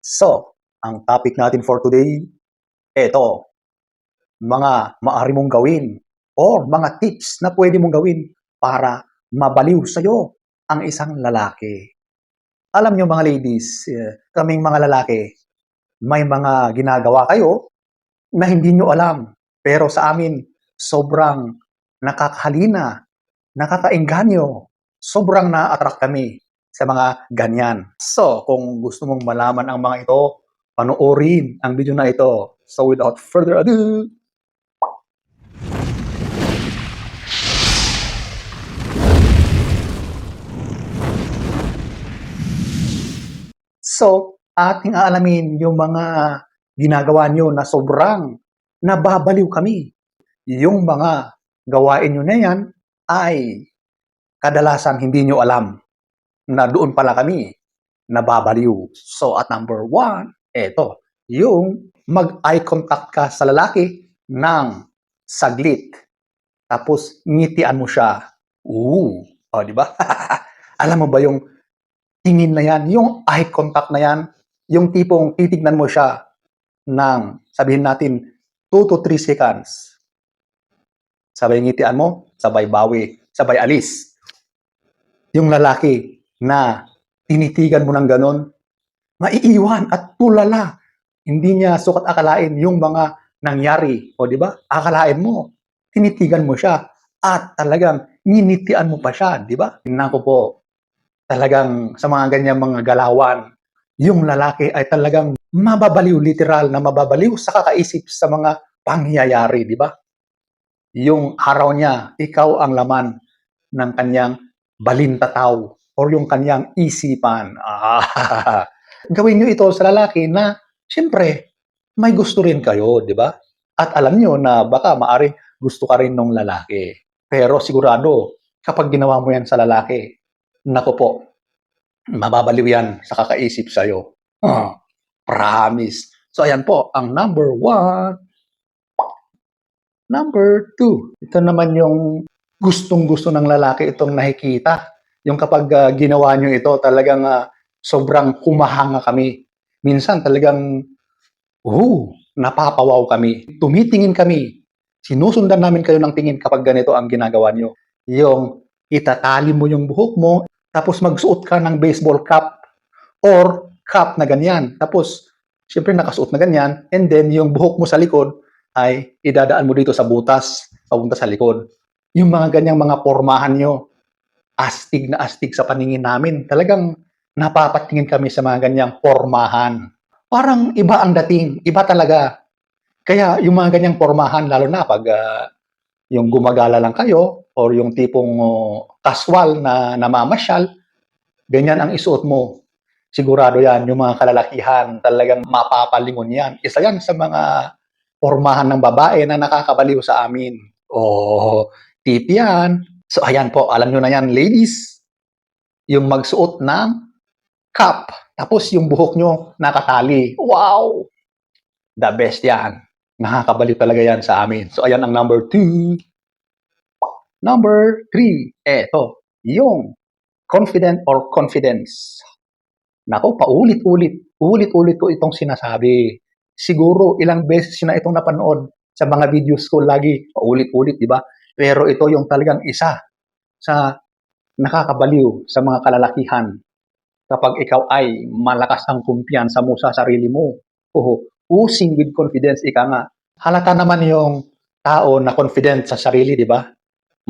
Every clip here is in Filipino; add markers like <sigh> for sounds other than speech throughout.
So, ang topic natin for today, eto, mga maaari mong gawin or mga tips na pwede mong gawin para mabaliw sa'yo ang isang lalaki. Alam nyo mga ladies, eh, kaming mga lalaki, may mga ginagawa kayo na hindi nyo alam. Pero sa amin, sobrang nakakahalina, nakakaengganyo, sobrang na-attract kami sa mga ganyan. So, kung gusto mong malaman ang mga ito, panoorin ang video na ito. So, without further ado, So, ating aalamin yung mga ginagawa nyo na sobrang nababaliw kami. Yung mga gawain nyo na yan ay kadalasan hindi nyo alam na doon pala kami nababaliw. So, at number one, eto, yung mag-eye contact ka sa lalaki ng saglit. Tapos, ngitian mo siya. Ooh, o, di ba? <laughs> alam mo ba yung tingin na yan, yung eye contact na yan, yung tipong titignan mo siya ng, sabihin natin, 2 to 3 seconds. Sabay ngitian mo, sabay bawi, sabay alis. Yung lalaki na tinitigan mo ng ganon, maiiwan at tulala. Hindi niya sukat akalain yung mga nangyari. O di ba? Akalain mo, tinitigan mo siya at talagang nginitian mo pa siya, di ba? Tingnan ko po, talagang sa mga ganyan mga galawan, yung lalaki ay talagang mababaliw, literal na mababaliw sa kakaisip sa mga pangyayari, di ba? Yung araw niya, ikaw ang laman ng kanyang balintataw or yung kanyang isipan. Ah, <laughs> gawin niyo ito sa lalaki na, siyempre, may gusto rin kayo, di ba? At alam niyo na baka maari gusto ka rin ng lalaki. Pero sigurado, kapag ginawa mo yan sa lalaki, Nako po, mababaliw yan sa kakaisip sa'yo. Ah, promise. So, ayan po, ang number one. Number two, ito naman yung gustong-gusto ng lalaki itong nakikita. Yung kapag uh, ginawa nyo ito, talagang uh, sobrang humahanga kami. Minsan talagang, oh, napapawaw kami. Tumitingin kami. Sinusundan namin kayo ng tingin kapag ganito ang ginagawa nyo. Yung itatali mo yung buhok mo, tapos magsuot ka ng baseball cap or cap na ganyan. Tapos, syempre nakasuot na ganyan, and then yung buhok mo sa likod ay idadaan mo dito sa butas, papunta sa likod. Yung mga ganyang mga pormahan nyo, astig na astig sa paningin namin. Talagang napapatingin kami sa mga ganyang pormahan. Parang iba ang dating, iba talaga. Kaya yung mga ganyang pormahan, lalo na pag uh, yung gumagala lang kayo or yung tipong uh, casual na namamasyal, ganyan ang isuot mo. Sigurado yan, yung mga kalalakihan, talagang mapapalingon yan. Isa yan sa mga pormahan ng babae na nakakabaliw sa amin. Oh, tip yan. So ayan po, alam nyo na yan, ladies. Yung magsuot ng cap, tapos yung buhok nyo nakatali. Wow! The best yan. Nakakabaliw talaga yan sa amin. So, ayan ang number two. Number three, eto, yung confident or confidence. Nako, paulit-ulit, ulit-ulit ko itong sinasabi. Siguro ilang beses na itong napanood sa mga videos ko lagi, paulit-ulit, di ba? Pero ito yung talagang isa sa nakakabaliw sa mga kalalakihan kapag ikaw ay malakas ang kumpiyansa mo sa sarili mo. Oh, oozing with confidence, ika nga. Halata naman yung tao na confident sa sarili, di ba?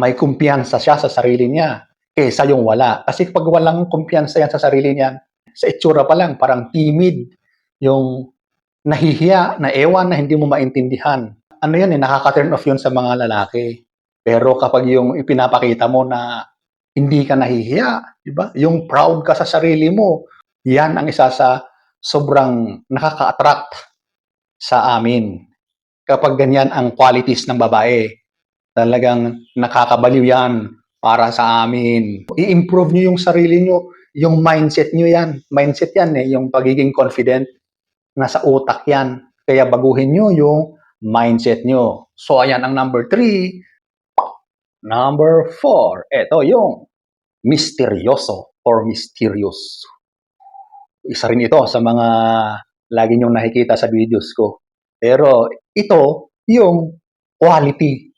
May kumpiyansa siya sa sarili niya kaysa yung wala. Kasi pag walang kumpiyansa yan sa sarili niya, sa itsura pa lang, parang timid, yung nahihiya, na ewan na hindi mo maintindihan. Ano yan eh, nakaka-turn off yun sa mga lalaki. Pero kapag yung ipinapakita mo na hindi ka nahihiya, di ba? Yung proud ka sa sarili mo, yan ang isa sa sobrang nakaka-attract sa amin. Kapag ganyan ang qualities ng babae, talagang nakakabaliw yan para sa amin. I-improve nyo yung sarili nyo, yung mindset nyo yan. Mindset yan eh, yung pagiging confident. Nasa utak yan. Kaya baguhin nyo yung mindset nyo. So, ayan ang number three. Number four, ito yung misteryoso or mysterious. Isa rin ito sa mga lagi niyong nakikita sa videos ko. Pero ito yung quality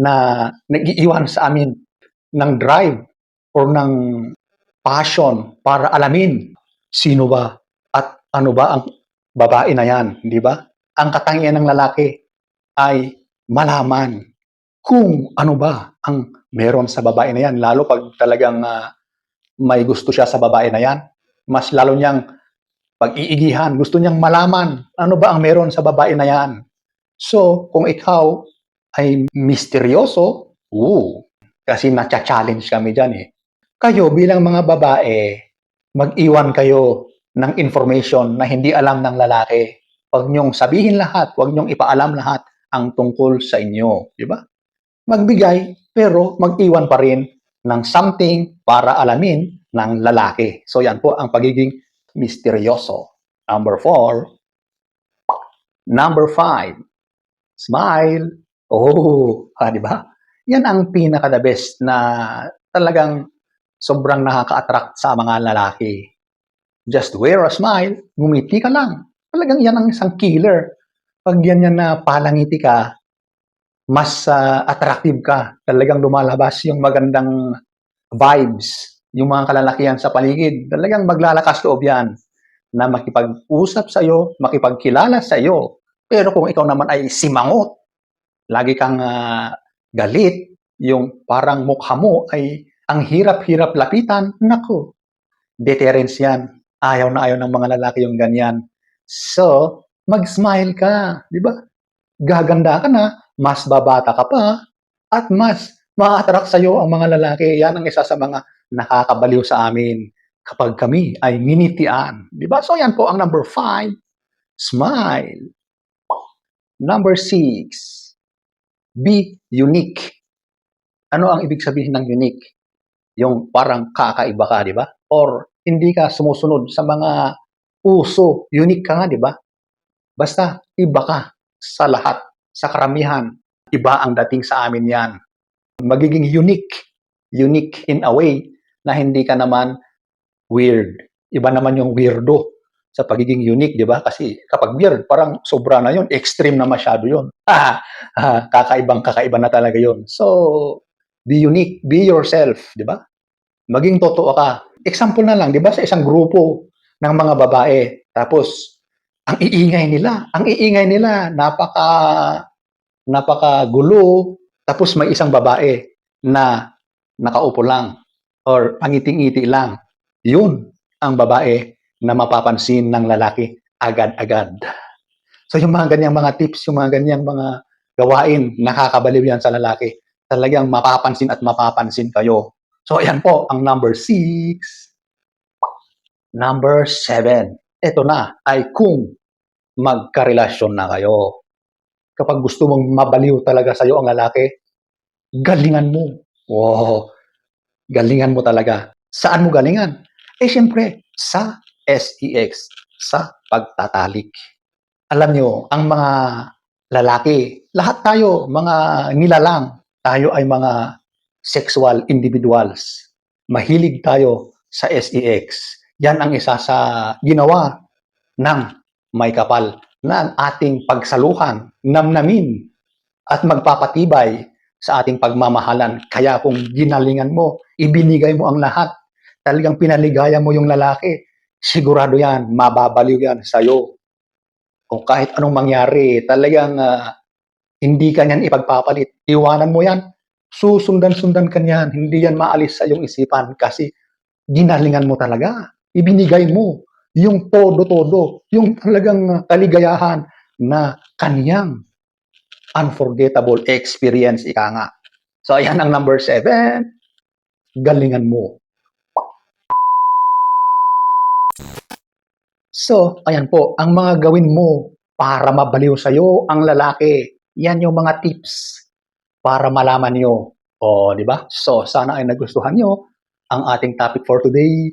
na nag-iiwan sa amin ng drive or ng passion para alamin sino ba at ano ba ang babae na yan, di ba? Ang katangian ng lalaki ay malaman kung ano ba ang meron sa babae na yan. Lalo pag talagang ah, may gusto siya sa babae na yan, mas lalo niyang pag-iigihan, gusto niyang malaman ano ba ang meron sa babae na yan. So, kung ikaw ay misteryoso, oo, kasi na-challenge kami dyan eh. Kayo bilang mga babae, mag-iwan kayo ng information na hindi alam ng lalaki. Huwag niyong sabihin lahat, huwag niyong ipaalam lahat ang tungkol sa inyo. Di ba? Magbigay, pero mag-iwan pa rin ng something para alamin ng lalaki. So yan po ang pagiging misteryoso. Number four. Number five. Smile. Oh, ha, <laughs> di ba? Yan ang pinaka-the best na talagang sobrang nakaka-attract sa mga lalaki. Just wear a smile, ngumiti ka lang. Talagang yan ang isang killer. Pag yan yan na palangiti ka, mas ah, attractive ka. Talagang lumalabas yung magandang vibes, yung mga kalalakihan sa paligid. Talagang maglalakas loob yan na makipag-usap sa iyo, makipagkilala sa iyo. Pero kung ikaw naman ay simangot, lagi kang ah, galit, yung parang mukha mo ay ang hirap-hirap lapitan, naku, deterrence yan. Ayaw na ayaw ng mga lalaki yung ganyan. So, mag-smile ka, di ba? Gaganda ka na, mas babata ka pa, at mas ma-attract sa'yo ang mga lalaki. Yan ang isa sa mga nakakabaliw sa amin kapag kami ay ninitian. Di ba? So, yan po ang number five, smile. Number six, be unique. Ano ang ibig sabihin ng unique? Yung parang kakaiba ka, di ba? Or hindi ka sumusunod sa mga uso. Unique ka nga, di ba? Basta iba ka sa lahat, sa karamihan. Iba ang dating sa amin yan. Magiging unique. Unique in a way na hindi ka naman weird. Iba naman yung weirdo sa pagiging unique, di ba? Kasi kapag weird, parang sobra na yun. Extreme na masyado yun. Ah, <laughs> kakaibang kakaiba na talaga yun. So, be unique. Be yourself, di ba? Maging totoo ka. Example na lang, di ba? Sa isang grupo ng mga babae. Tapos, ang iingay nila. Ang iingay nila, napaka napaka gulo. Tapos may isang babae na nakaupo lang or pangiting-ngiti lang. Yun ang babae na mapapansin ng lalaki agad-agad. So yung mga ganyang mga tips, yung mga ganyang mga gawain, nakakabaliw yan sa lalaki. Talagang mapapansin at mapapansin kayo. So ayan po ang number six. Number seven. Ito na ay kung magkarelasyon na kayo. Kapag gusto mong mabaliw talaga sa'yo ang lalaki, galingan mo. Wow, galingan mo talaga. Saan mo galingan? Eh, siyempre, sa SEX, sa pagtatalik. Alam nyo, ang mga lalaki, lahat tayo, mga nilalang, tayo ay mga sexual individuals. Mahilig tayo sa SEX. Yan ang isa sa ginawa ng may kapal na ang ating pagsaluhan, namnamin, at magpapatibay sa ating pagmamahalan. Kaya kung ginalingan mo, ibinigay mo ang lahat, talagang pinaligaya mo yung lalaki, sigurado yan, mababaliw yan sa'yo. Kung kahit anong mangyari, talagang ah, hindi ka niyan ipagpapalit. Iwanan mo yan, susundan-sundan ka niyan. Hindi yan maalis sa iyong isipan kasi ginalingan mo talaga. Ibinigay mo yung todo-todo, yung talagang ah, kaligayahan na kaniyang unforgettable experience, ika nga. So, ayan ang number seven. Galingan mo. So, ayan po, ang mga gawin mo para mabaliw sa'yo ang lalaki. Yan yung mga tips para malaman nyo. O, di ba? So, sana ay nagustuhan nyo ang ating topic for today.